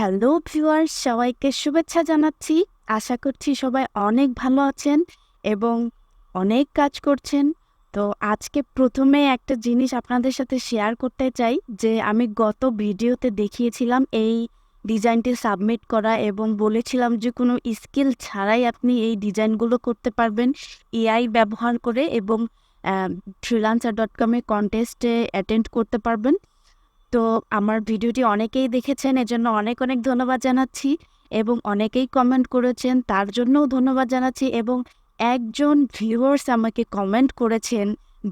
Hello viewers, সবাইকে শুভেচ্ছা জানাচ্ছি। আশা করছি সবাই অনেক ভালো আছেন এবং অনেক কাজ করছেন। তো আজকে প্রথমে একটা জিনিস আপনাদের সাথে শেয়ার করতে চাই, যে আমি গত ভিডিওতে দেখিয়েছিলাম এই ডিজাইনটি সাবমিট করা এবং বলেছিলাম যে কোনো স্কিল ছাড়াই আপনি এই ডিজাইনগুলো করতে পারবেন এআই ব্যবহার করে এবং ফ্রিলান্সার ডট কমে কন্টেস্টে অ্যাটেন্ড করতে পারবেন। তো আমার ভিডিওটি অনেকেই দেখেছেন, এজন্য অনেক অনেক ধন্যবাদ জানাচ্ছি এবং অনেকেই কমেন্ট করেছেন, তার জন্যও ধন্যবাদ জানাচ্ছি এবং একজন ভিউয়ার্স আমাকে কমেন্ট করেছেন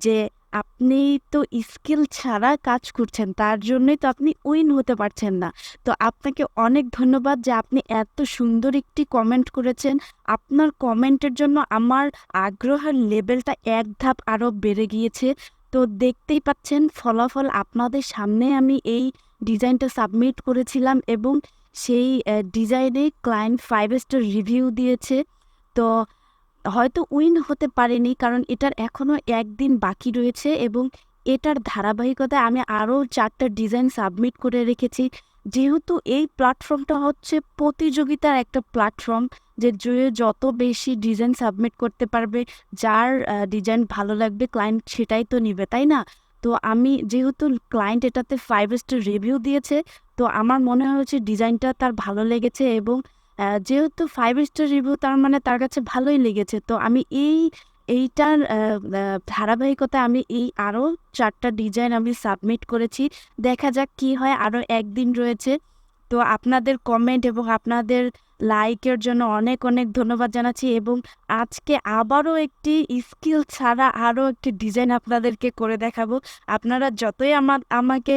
যে আপনি তো স্কিল ছাড়া কাজ করছেন, তার জন্যই তো আপনি উইন হতে পারছেন না। তো আপনাকে অনেক ধন্যবাদ যে আপনি এত সুন্দর একটি কমেন্ট করেছেন। আপনার কমেন্টের জন্য আমার আগ্রহের লেভেলটা এক ধাপ আরও বেড়ে গিয়েছে। তো দেখতেই পাচ্ছেন ফলাফল আপনাদের সামনে আমি এই ডিজাইনটা সাবমিট করেছিলাম এবং সেই ডিজাইনে ক্লায়েন্ট ফাইভ স্টার রিভিউ দিয়েছে। তো হয়তো উইন হতে পারেনি কারণ এটার এখনও একদিন বাকি রয়েছে এবং এটার ধারাবাহিকতায় আমি আরও চারটা ডিজাইন সাবমিট করে রেখেছি। যেহেতু এই প্ল্যাটফর্মটা হচ্ছে প্রতিযোগিতার একটা প্ল্যাটফর্ম যে যে যত বেশি ডিজাইন সাবমিট করতে পারবে, যার ডিজাইন ভালো লাগবে ক্লায়েন্ট সেটাই তো নিবে, তাই না? তো আমি যেহেতু ক্লায়েন্ট এটাতে ফাইভ স্টার রিভিউ দিয়েছে, তো আমার মনে হয়েছে ডিজাইনটা তার ভালো লেগেছে এবং যেহেতু ফাইভ স্টার রিভিউ তার মানে তার কাছে ভালোই লেগেছে। তো আমি এই এইটার ধারাবাহিকতা আমি এই আরও চারটা ডিজাইন আমি সাবমিট করেছি। দেখা যাক কি হয়, আরও একদিন রয়েছে। তো আপনাদের কমেন্ট এবং আপনাদের লাইকের জন্য অনেক অনেক ধন্যবাদ জানাচ্ছি এবং আজকে আবারও একটি স্কিল ছাড়া আরও একটি ডিজাইন আপনাদেরকে করে দেখাবো। আপনারা যতই আমার আমাকে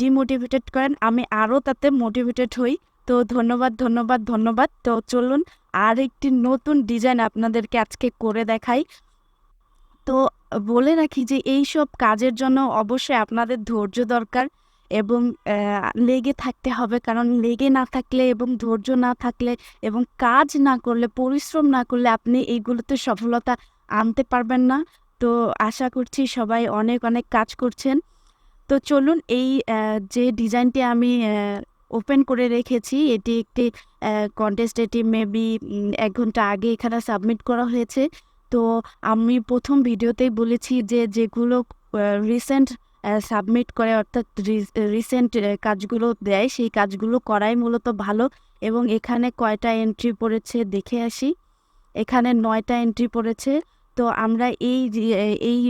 ডিমোটিভেটেড করেন, আমি আরও তাতে মোটিভেটেড হই। তো ধন্যবাদ ধন্যবাদ ধন্যবাদ। তো চলুন আর একটি নতুন ডিজাইন আপনাদেরকে আজকে করে দেখাই। তো বলে রাখি যে এই সব কাজের জন্য অবশ্যই আপনাদের ধৈর্য দরকার এবং লেগে থাকতে হবে। কারণ লেগে না থাকলে এবং ধৈর্য না থাকলে এবং কাজ না করলে, পরিশ্রম না করলে আপনি এইগুলোতে সফলতা আনতে পারবেন না। তো আশা করছি সবাই অনেক অনেক কাজ করছেন। তো চলুন এই যে ডিজাইনটি আমি ওপেন করে রেখেছি। এটি একটি কন্টেস্ট এটি মেবি এক ঘণ্টা আগে এখানে সাবমিট করা হয়েছে। তো আমি প্রথম ভিডিওতেই বলেছি যে যেগুলো রিসেন্ট সাবমিট করে অর্থাৎ রিসেন্ট কাজগুলো দেয়, সেই কাজগুলো করাই মূলত ভালো এবং এখানে কয়টা এন্ট্রি পড়েছে দেখে আসি। এখানে নয়টা এন্ট্রি পড়েছে। তো আমরা এই এই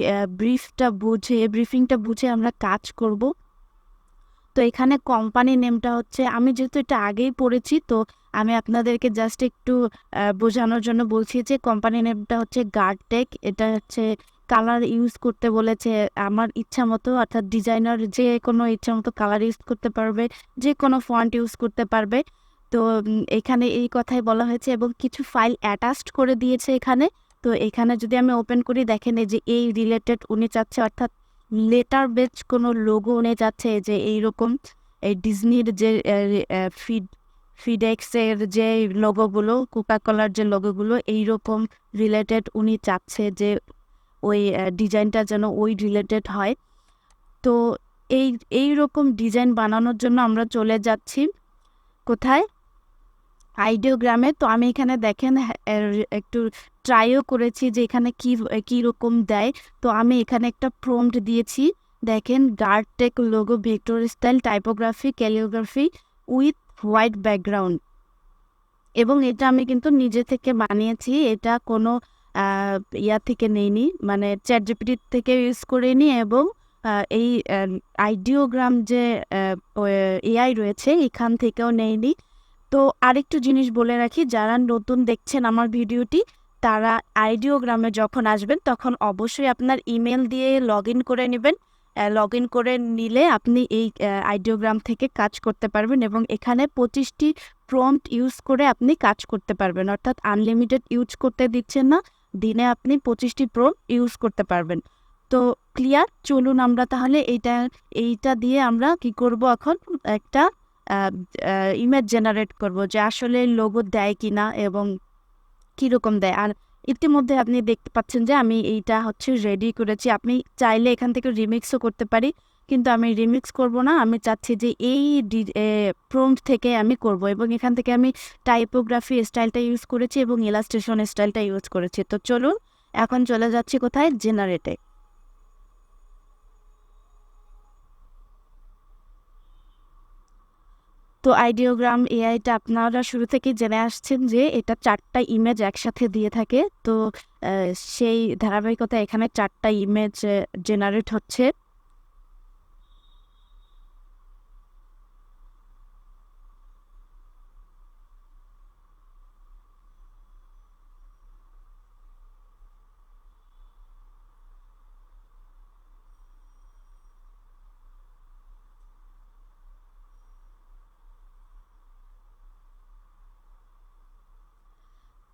ব্রিফটা বুঝে ব্রিফিংটা বুঝে আমরা কাজ করব। তো এখানে কোম্পানি নেমটা হচ্ছে, আমি যেহেতু এটা আগেই পড়েছি, তো আমি আপনাদেরকে জাস্ট একটু বোঝানোর জন্য বলছি যে কোম্পানি নেমটা হচ্ছে গার্ডটেক এটা হচ্ছে কালার ইউজ করতে বলেছে, আমার ইচ্ছা মতো, অর্থাৎ ডিজাইনার যে কোনো ইচ্ছা মতো কালার ইউজ করতে পারবে, যে কোনো ফন্ট ইউজ করতে পারবে। তো এখানে এই কথাই বলা হয়েছে এবং কিছু ফাইল অ্যাটাচড করে দিয়েছে এখানে। তো এখানে যদি আমি ওপেন করি, দেখেন এই যে এই রিলেটেড উনি চাচ্ছে, অর্থাৎ লেটার বেচ কোনো লোগো উনি চাচ্ছে যে এইরকম, এই ডিজনির যে ফিড ফিডেক্সের যে লোগোগুলো কোকাকোলার যে লোগোগুলো এইরকম রিলেটেড উনি চাচ্ছে যে ওই ডিজাইনটা যেন ওই রিলেটেড হয়। তো এই এই রকম ডিজাইন বানানোর জন্য আমরা চলে যাচ্ছি। কোথায়? আইডিওগ্রামে। তো আমি এখানে দেখেন একটু ট্রাইও করেছি যে এখানে কি কি রকম দেয়। তো আমি এখানে একটা প্রম্পট দিয়েছি। দেখেন guard tech logo vector style typography calligraphy with white background এবং এটা আমি কিন্তু নিজে থেকে বানিয়েছি। এটা কোনো ইয়া থেকে নেইনি। মানে চ্যাট জিপিটি থেকে ইউজ করিনি এবং এই আইডিওগ্রাম যে এআই রয়েছে, এখান থেকেও নেইনি। তো আরেকটু জিনিস বলে রাখি, যারা নতুন দেখছেন আমার ভিডিওটি, তারা আইডিওগ্রামে যখন আসবেন, তখন অবশ্যই আপনার ইমেল দিয়ে লগ করে নেবেন। লগ করে নিলে আপনি এই আইডিওগ্রাম থেকে কাজ করতে পারবেন এবং এখানে পঁচিশটি প্রম্পট ইউজ করে আপনি কাজ করতে পারবেন। অর্থাৎ আনলিমিটেড ইউজ করতে দিচ্ছেন না, দিনে আপনি পঁচিশটি প্রম্পট ইউজ করতে পারবেন। তো ক্লিয়ার? চলুন আমরা তাহলে এইটা এইটা দিয়ে আমরা কি করব এখন? একটা ইমেজ জেনারেট করব যে আসলে লোগো দেয় কিনা এবং কীরকম দেয়। আর ইতিমধ্যে আপনি দেখতে পাচ্ছেন যে আমি এইটা হচ্ছে রেডি করেছি। আপনি চাইলে এখান থেকে রিমিক্সও করতে পারি, কিন্তু আমি রিমিক্স করব না। আমি চাচ্ছি যে এই প্রম্পট থেকে আমি করব এবং এখান থেকে আমি টাইপোগ্রাফি স্টাইলটা ইউজ করেছি এবং ইলাস্ট্রেশন স্টাইলটা ইউজ করেছি। তো চলুন, এখন চলে যাচ্ছি কোথায়? জেনারেটে তো আইডিওগ্রাম এআইটা আপনারা শুরু থেকে জেনে আসছেন যে এটা চারটা ইমেজ একসাথে দিয়ে থাকে। তো সেই ধারাবাহিকতা এখানে চারটা ইমেজ জেনারেট হচ্ছে।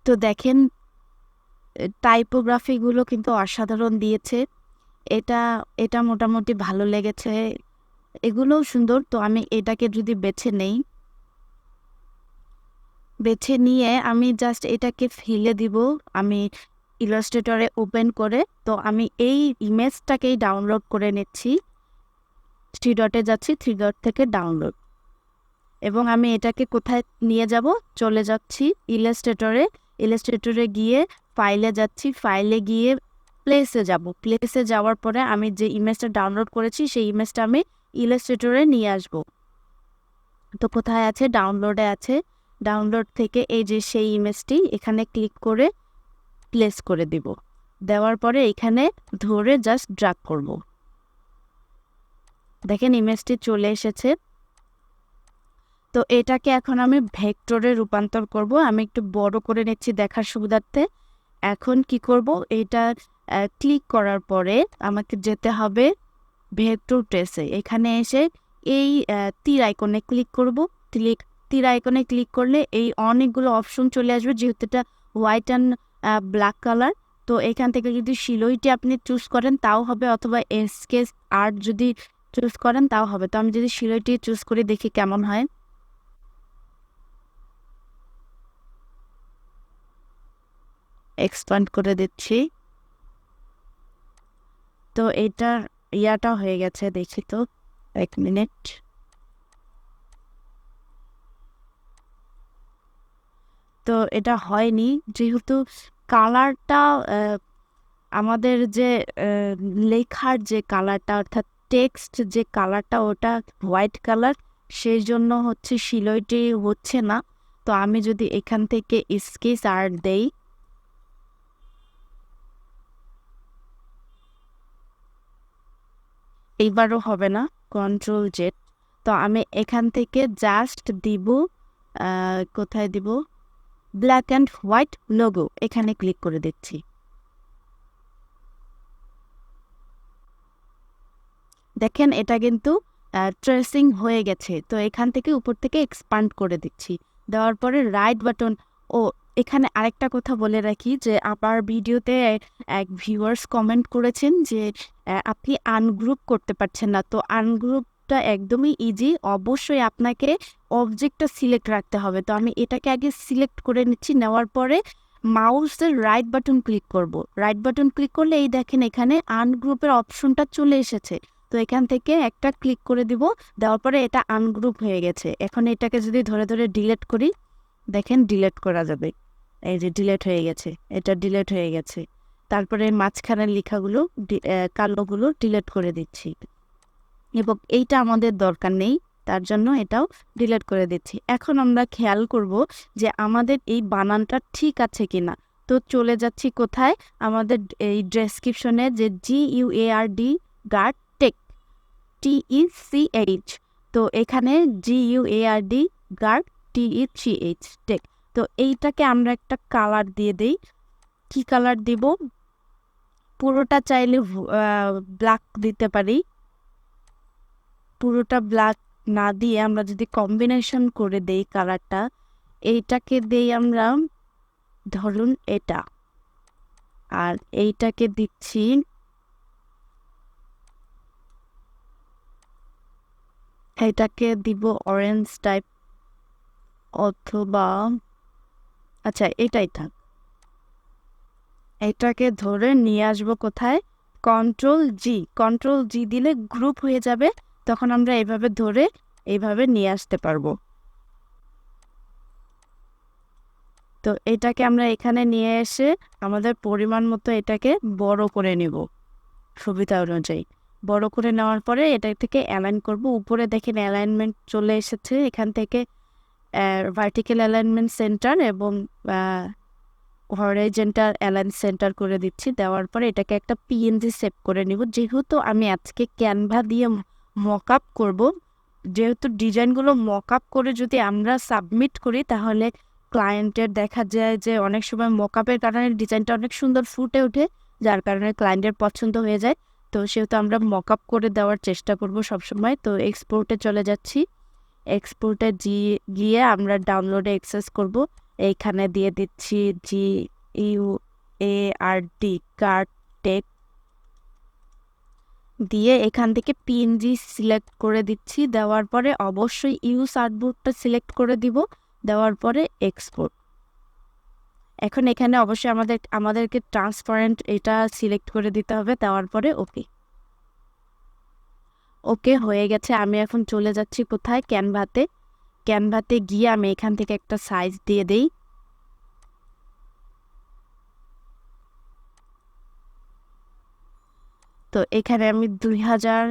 তো দেখেন টাইপোগ্রাফিগুলো কিন্তু অসাধারণ দিয়েছে। এটা এটা মোটামুটি ভালো লেগেছে। এগুলোও সুন্দর, তো আমি এটাকে যদি বেছে নেই, বেছে নিয়ে আমি জাস্ট এটাকে ফেলে দিব, আমি ইলাস্ট্রেটরে ওপেন করে, তো আমি এই ইমেজটাকেই ডাউনলোড করে নিচ্ছি। থ্রি ডটে যাচ্ছি থ্রি ডট থেকে ডাউনলোড এবং আমি এটাকে কোথায় নিয়ে যাব? চলে যাচ্ছি ইলাস্ট্রেটরে ইলাস্ট্রেটরে গিয়ে ফাইলে যাচ্ছি। ফাইলে গিয়ে প্লেসে যাব। প্লেসে যাওয়ার পরে আমি যে ইমেজটা ডাউনলোড করেছি, সেই ইমেজটা আমি ইলাস্ট্রেটরে নিয়ে আসব। তো কোথায় আছে? ডাউনলোডে আছে। ডাউনলোড থেকে এই যে সেই ইমেজটি এখানে ক্লিক করে প্লেস করে দিব। দেওয়ার পরে এখানে ধরে জাস্ট ড্রাগ করব। দেখেন ইমেজটি চলে এসেছে। তো এটাকে এখন আমি ভেক্টরে রূপান্তর করব। আমি একটু বড় করে নিচ্ছি দেখার সুবিধার্থে। এখন কি করব? এটা ক্লিক করার পরে আমাকে যেতে হবে ভেক্টর ট্রেসে এখানে এসে এই তীর আইকনে ক্লিক করব। ক্লিক তীর আইকনে ক্লিক করলে এই অনেকগুলো অপশন চলে আসবে, যেহেতু এটা হোয়াইট অ্যান্ড ব্ল্যাক কালার তো এখান থেকে যদি শিলইটি আপনি চুজ করেন, তাও হবে। অথবা এসকেস আর্ট যদি চুজ করেন, তাও হবে। তো আমি যদি শিলইটি চুজ করে দেখি কেমন হয়। এক্সপ্যান্ড করে দিচ্ছি। তো এটার ইয়াটা হয়ে গেছে, দেখি তো, এক মিনিট। তো এটা হয়নি, যেহেতু কালারটা আমাদের যে লেখার যে কালারটা, অর্থাৎ টেক্সট যে কালারটা, ওটা হোয়াইট কালার, সেই জন্য হচ্ছে শিলইটি হচ্ছে না। তো আমি যদি এখান থেকে স্কেচ আর্ট দেই এইবারও হবে না কন্ট্রোল জেড তো আমি এখান থেকে জাস্ট দিব কোথায় দিব? ব্ল্যাক অ্যান্ড হোয়াইট লোগো এখানে ক্লিক করে দিচ্ছি। দেখেন এটা কিন্তু ট্রেসিং হয়ে গেছে, তো এখান থেকে উপর থেকে এক্সপান্ড করে দিচ্ছি। দেওয়ার পরে রাইট বাটন ও এখানে আরেকটা কথা বলে রাখি যে আমার ভিডিওতে এক ভিউয়ার্স কমেন্ট করেছেন যে আপনি আনগ্রুপ করতে পারছেন না। তো আনগ্রুপটা একদমই ইজি অবশ্যই আপনাকে অবজেক্টটা সিলেক্ট রাখতে হবে। তো আমি এটাকে আগে সিলেক্ট করে নিচ্ছি। নেওয়ার পরে মাউসের রাইট বাটন ক্লিক করব। রাইট বাটন ক্লিক করলে এই দেখেন এখানে আনগ্রুপের অপশনটা চলে এসেছে। তো এখান থেকে একটা ক্লিক করে দিব। দেওয়ার পরে এটা আনগ্রুপ হয়ে গেছে। এখন এটাকে যদি ধরে ধরে ডিলেট করি, দেখেন ডিলেট করা যাবে। এই যে ডিলেট হয়ে গেছে, এটা ডিলেট হয়ে গেছে। তারপরে মাঝখানের লেখাগুলো কালোগুলো ডিলেট করে দিচ্ছি। এবং এইটা আমাদের দরকার নেই, তার জন্য এটাও ডিলেট করে দিচ্ছি। এখন আমরা খেয়াল করব যে আমাদের এই বানানটা ঠিক আছে কিনা। তো চলে যাচ্ছি কোথায়? আমাদের এই ডেসক্রিপশনে যে G U A R D guard tech T E C H তো এখানে G U A R D guard T E C H tech তো এইটাকে আমরা একটা কালার দিয়ে দেই। কি কালার দিব? পুরোটা চাইলে ব্ল্যাক দিতে পারি। পুরোটা ব্ল্যাক না দিয়ে আমরা যদি কম্বিনেশন করে দেই কালারটা এইটাকে দেই আমরা, ধরুন এটা। আর এইটাকে দিচ্ছি এটাকে দিব অরেঞ্জ টাইপ অথবা আচ্ছা এটাই থাক। এটাকে ধরে নিয়ে আসব কোথায়? কন্ট্রোল জি কন্ট্রোল জি দিলে গ্রুপ হয়ে যাবে, তখন আমরা এভাবে ধরে এইভাবে নিয়ে আসতে পারব। তো এটাকে আমরা এখানে নিয়ে এসে আমাদের পরিমাণ মতো এটাকে বড় করে নেব সুবিধা অনুযায়ী। বড় করে নেওয়ার পরে এটা থেকে অ্যালাইন করব। উপরে দেখেন অ্যালাইনমেন্ট চলে এসেছে, এখান থেকে ভার্টিক্যাল অ্যালাইনমেন্ট সেন্টার এবং হরাইজেন্টাল অ্যালাইন সেন্টার করে দিচ্ছি। দেওয়ার পরে এটাকে একটা পিএনজি সেভ করে নিব। যেহেতু আমি আজকে ক্যানভা দিয়ে মক আপ করব, যেহেতু ডিজাইনগুলো মক আপ করে যদি আমরা সাবমিট করি, তাহলে ক্লায়েন্টের দেখা যায় যে অনেক সময় মকআপের কারণে ডিজাইনটা অনেক সুন্দর ফুটে ওঠে, যার কারণে ক্লায়েন্টের পছন্দ হয়ে যায়। তো সেহেতু আমরা মক আপ করে দেওয়ার চেষ্টা করব সবসময়। তো এক্সপোর্টে চলে যাচ্ছি। এক্সপোর্টে জি, গিয়ে আমরা ডাউনলোডে অ্যাক্সেস করব। এইখানে দিয়ে দিচ্ছি G, U, A, R, D, card, tech. দিয়ে এখান থেকে পিএনজি সিলেক্ট করে দিচ্ছি। দেওয়ার পরে অবশ্যই ইউজ আর্টবোর্ডটা সিলেক্ট করে দিব। দেওয়ার পরে এক্সপোর্ট এখন এখানে অবশ্যই আমাদের, আমাদেরকে ট্রান্সপারেন্ট এটা সিলেক্ট করে দিতে হবে। দেওয়ার পরে ওকে ওকে হয়ে গেছে, আমি এখন চলে যাচ্ছি কোথায়? ক্যানভাতে। ক্যানভাতে গিয়ে আমি এখান থেকে একটা সাইজ দিয়ে দেই। তো এখানে আমি দুই হাজার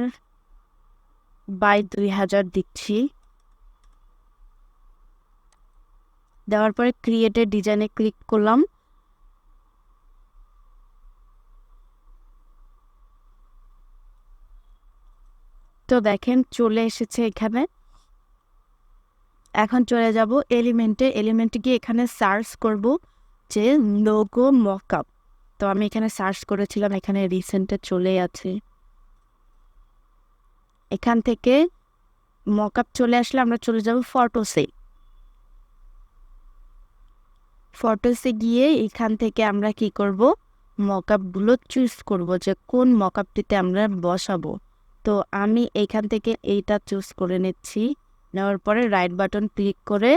বাই দুই হাজার দিচ্ছি। দেওয়ার পরে ক্রিয়েটেড ডিজাইনে ক্লিক করলাম। তো দেখেন চলে এসেছে এখানে। এখন চলে যাব এলিমেন্টে। এলিমেন্টে গিয়ে এখানে সার্চ করব যে লোগো মকআপ। তো আমি এখানে সার্চ করেছিলাম, এখানে রিসেন্টে চলে আছে। এখান থেকে মকআপ চলে আসলে আমরা চলে যাব ফটোসে। ফটোসে গিয়ে এখান থেকে আমরা কি করব? মকআপগুলো চুজ করব যে কোন মকআপটিতে আমরা বসাবো। তো আমি এখান থেকে এইটা চুজ করে নিচ্ছি। নেওয়ার পরে রাইট বাটন ক্লিক করে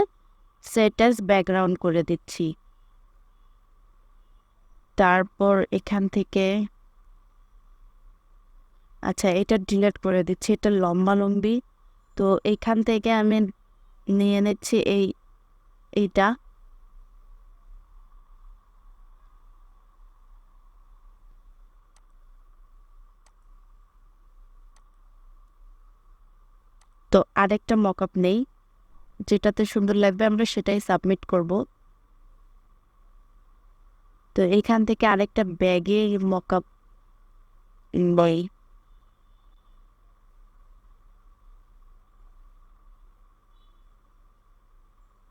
সেট অ্যাজ ব্যাকগ্রাউন্ড করে দিচ্ছি। তারপর এখান থেকে আচ্ছা এটা ডিলেট করে দিচ্ছি, এটা লম্বা লম্বি। তো এখান থেকে আমি নিয়ে নিচ্ছি এই, এইটা। তো আরেকটা মকআপ নেই। যেটাতে সুন্দর লাগবে, আমরা সেটাই সাবমিট করব। তো এইখান থেকে আরেকটা ব্যাগে মকআপ বই।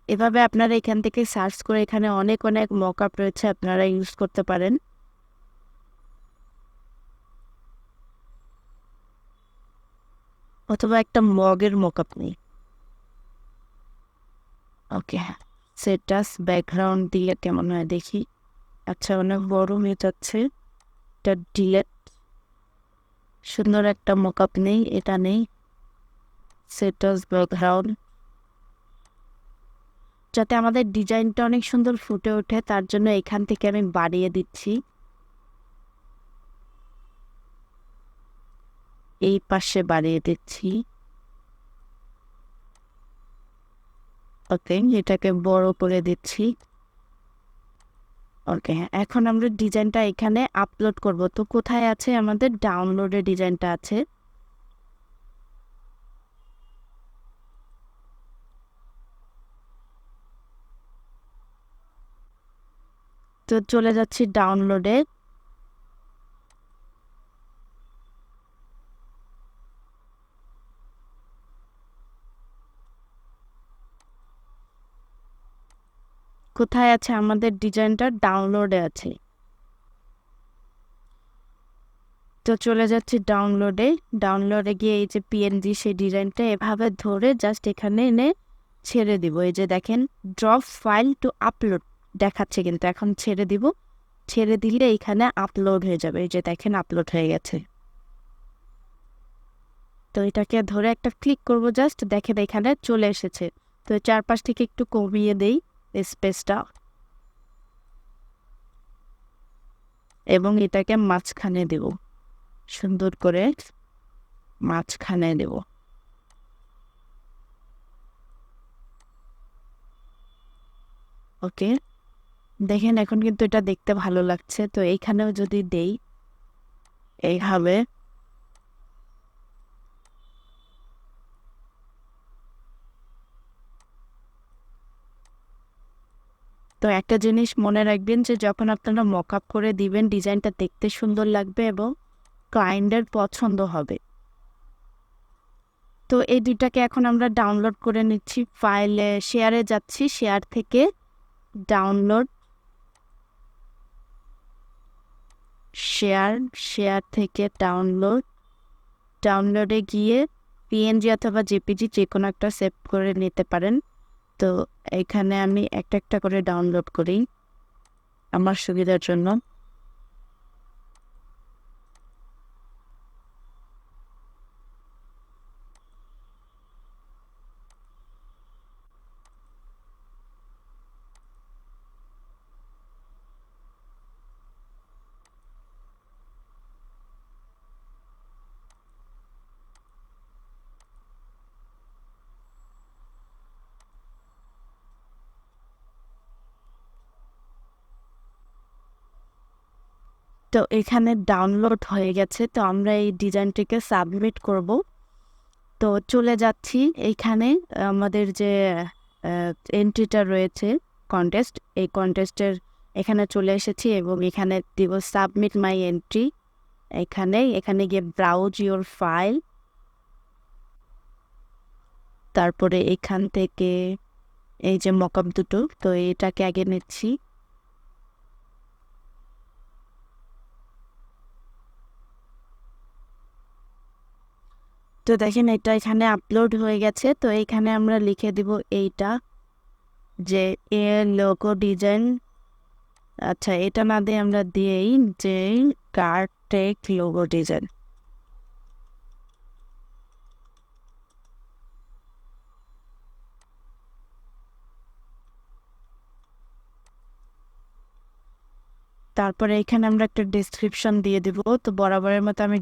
এভাবে আপনারা এখান থেকে সার্চ করে এখানে অনেক অনেক মকআপ রয়েছে, আপনারা ইউজ করতে পারেন। অথবা একটা মগের মকআপ নেই। ওকে হ্যাঁ। সেটাস ব্যাকগ্রাউন্ড দিলে কেমন হয় দেখি। আচ্ছা অনেক বড় হয়ে যাচ্ছে। এটা ডিলেট সুন্দর একটা মকআপ নেই, এটা নেই। সেটাস ব্যাকগ্রাউন্ড যাতে আমাদের ডিজাইনটা অনেক সুন্দর ফুটে ওঠে, তার জন্য এখান থেকে আমি বাড়িয়ে দিচ্ছি। এই পাশে বাড়িয়ে দিচ্ছি। ওকে, এটাকে বড় করে দিচ্ছি। ওকে এখন আমরা ডিজাইনটা এখানে আপলোড করব। তো কোথায় আছে? আমাদের ডাউনলোডে ডিজাইনটা আছে। তো চলে যাচ্ছি ডাউনলোডে। কোথায় আছে আমাদের ডিজাইনটা? ডাউনলোডে আছে। তো চলে যাচ্ছি ডাউনলোডে। ডাউনলোডে গিয়ে এই যে পিএনজি সেই ডিজাইনটা এভাবে ধরে জাস্ট এখানে এনে ছেড়ে দিব। এই যে দেখেন ড্রপ ফাইল টু আপলোড দেখাচ্ছে কিন্তু, এখন ছেড়ে দিব। ছেড়ে দিলে এখানে আপলোড হয়ে যাবে। এই যে দেখেন আপলোড হয়ে গেছে। তো এটাকে ধরে একটা ক্লিক করব জাস্ট দেখেন এখানে চলে এসেছে। তো চারপাশ থেকে একটু কমিয়ে দেই। স্পেসটা এবং এটাকে মাঝখানে দেব। সুন্দর করে মাঝখানে দেব। ওকে। দেখেন, এখন কিন্তু এটা দেখতে ভালো লাগছে। তো এইখানেও যদি দেই, এইভাবে তো একটা জিনিস মনে রাখবেন যে যখন আপনারা মক আপ করে দিবেন, ডিজাইনটা দেখতে সুন্দর লাগবে এবং ক্লায়েন্টের পছন্দ হবে। তো এই দুইটাকে এখন আমরা ডাউনলোড করে নিচ্ছি ফাইলে শেয়ারে যাচ্ছি শেয়ার থেকে ডাউনলোড শেয়ার শেয়ার থেকে ডাউনলোড ডাউনলোডে গিয়ে পিএনজি অথবা জেপিজি যে কোনো একটা সেভ করে নিতে পারেন। তো এখানে আমি একটা একটা করে ডাউনলোড করি আমার সুবিধার জন্য। তো এখানে ডাউনলোড হয়ে গেছে, তো আমরা এই ডিজাইনটিকে সাবমিট করব। তো চলে যাচ্ছি এইখানে আমাদের যে এন্ট্রিটা রয়েছে কন্টেস্ট এই কন্টেস্টের এখানে চলে এসেছি এবং এখানে দিব সাবমিট মাই এন্ট্রি এখানে এখানে গিয়ে ব্রাউজ ইউর ফাইল তারপরে এখান থেকে এই যে মকআপ দুটো, তো এটাকে আগে নিচ্ছি। তো দেখেন এটা এখানে আপলোড হয়ে গেছে। তো এখানে আমরা লিখে দিব এইটা যে এ লোগো ডিজাইন আচ্ছা এটা না দিয়ে আমরা দিয়েই যে কার্ড টেক লোগো ডিজাইন তারপরে এখানে আমরা একটা ডিসক্রিপশন দিয়ে দেব। তো বরাবরের মতো আমি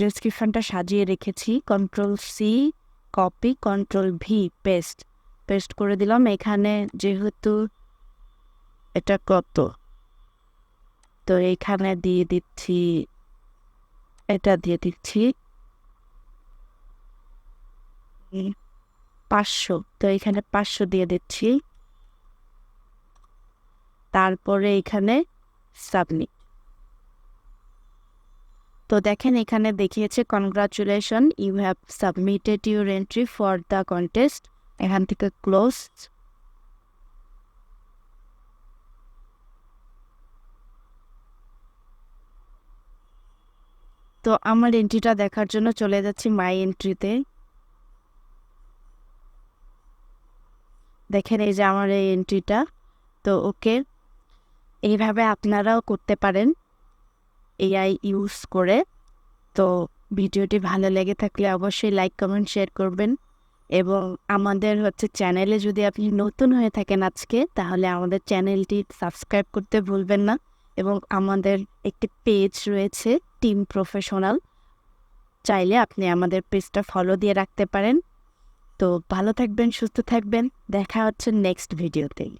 ডিসক্রিপশনটা সাজিয়ে রেখেছি। Control C copy control V paste paste করে দিলাম। এখানে যেহেতু এটা কত? তো এখানে দিয়ে দিচ্ছি, এটা দিয়ে দিচ্ছি পাঁচশো। তো এখানে পাঁচশো দিয়ে দিচ্ছি। তারপরে এখানে সাবমিট তো দেখেন এখানে দেখিয়েছে congratulation you have submitted your entry for the contest এখান থেকে ক্লোজ তো আমার এন্ট্রিটা দেখার জন্য চলে যাচ্ছি মাই এন্ট্রিতে দেখেন এই যে আমার এই এন্ট্রিটা তো ওকে এইভাবে আপনারাও করতে পারেন। এআই ইউজ করে। তো ভিডিওটি ভালো লেগে থাকলে অবশ্যই লাইক কমেন্ট শেয়ার করবেন। এবং আমাদের হচ্ছে চ্যানেলে যদি আপনি নতুন হয়ে থাকেন আজকে, তাহলে আমাদের চ্যানেলটি সাবস্ক্রাইব করতে ভুলবেন না। এবং আমাদের একটি পেজ রয়েছে টিম প্রফেশনাল চাইলে আপনি আমাদের পেজটা ফলো দিয়ে রাখতে পারেন। তো ভালো থাকবেন, সুস্থ থাকবেন। দেখা হচ্ছে নেক্সট ভিডিওতেই